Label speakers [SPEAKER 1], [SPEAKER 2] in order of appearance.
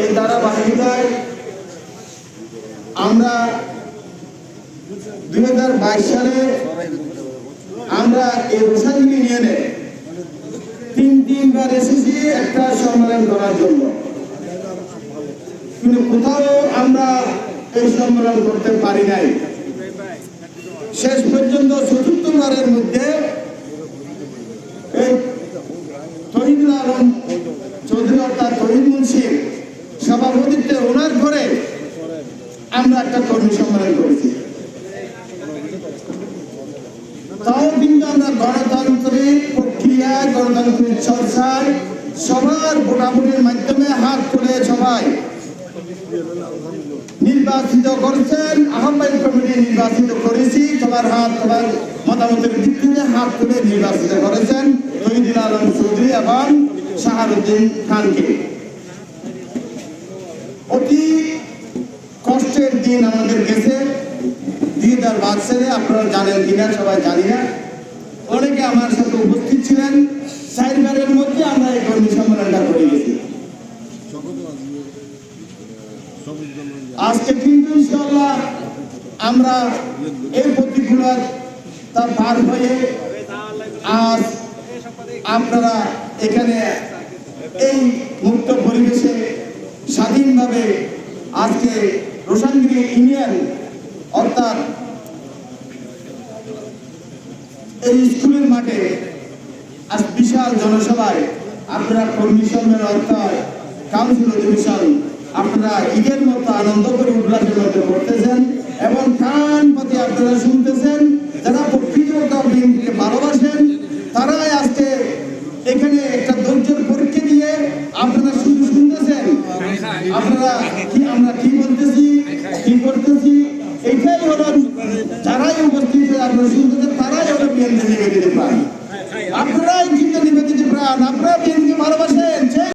[SPEAKER 1] এই ধারাবাহিকতায় আমরা দুই হাজার বাইশ সালে আমরা এই রোসালি ইউনিয়নে তিন তিনবার এসেছি একটা সম্মেলন করার জন্য। কিন্তু কোথাও আমরা এই সম্মেলন করতে পারি নাই। শেষ পর্যন্ত চতুর্থবারের মধ্যে এই মুন্সির সভাপতিত্বে ওনার ঘরে আমরা একটা কর্মী সম্মেলন করেছি। তাও কিন্তু আমরা গণতান্ত্রিক প্রক্রিয়া, গণতান্ত্রিক চর্চায় সবার ভোটাভুটির মাধ্যমে হাত তুলে সবাই নির্বাচিত করেছেন, আহ্বায়ক কমিটি নির্বাচিত করেছি সবার হাত, তোমার মতামতের ভিত্তিতে হাত তুলে নির্বাচিত করেছেন তহিদুল আলম চৌধুরী এবং শাহরুদ্দিন খানকে। অতি কষ্টের দিন আমাদের গেছে। দিদার বাদশাহে আপনারা জানেন কিনা সবাই জানি না। অনেকে আমার সাথে উপস্থিত ছিলেন। চারবারের মধ্যে আমরা এই কর্মী সম্মেলনটা করে গেছি। আজকে কিন্তু ইনশাআল্লাহ আমরা এই প্রতিকূলতা পার হয়ে আজ আপনারা এখানে এই মুক্ত পরিবেশে স্বাধীনভাবে আজকে রোশানগিরি ইউনিয়ন, অর্থাৎ এই স্কুলের মাঠে আজ বিশাল জনসভায় আপনারা কর্মী সম্মেলন অর্থাৎ কাউন্সিল অধিবেশন আপনারা ঈদের মতো আনন্দ করে উল্লাসের মধ্যে করতেছেন এবং কান পাতি আপনারা শুনতেছেন, যারা প্রকৃত ভালোবাসেন, তারাই আজকে এখানে একটা আপনারা কি, আমরা কি বলতেছি কি করতেছি? এটাই হলো যারাই উপস্থিত আপনারা শুনতেছেন তারাই হলো বিএনপি নিবেদিত প্রাণ আপনারাই কিন্তু নিবেদিত প্রাণ, আপনারা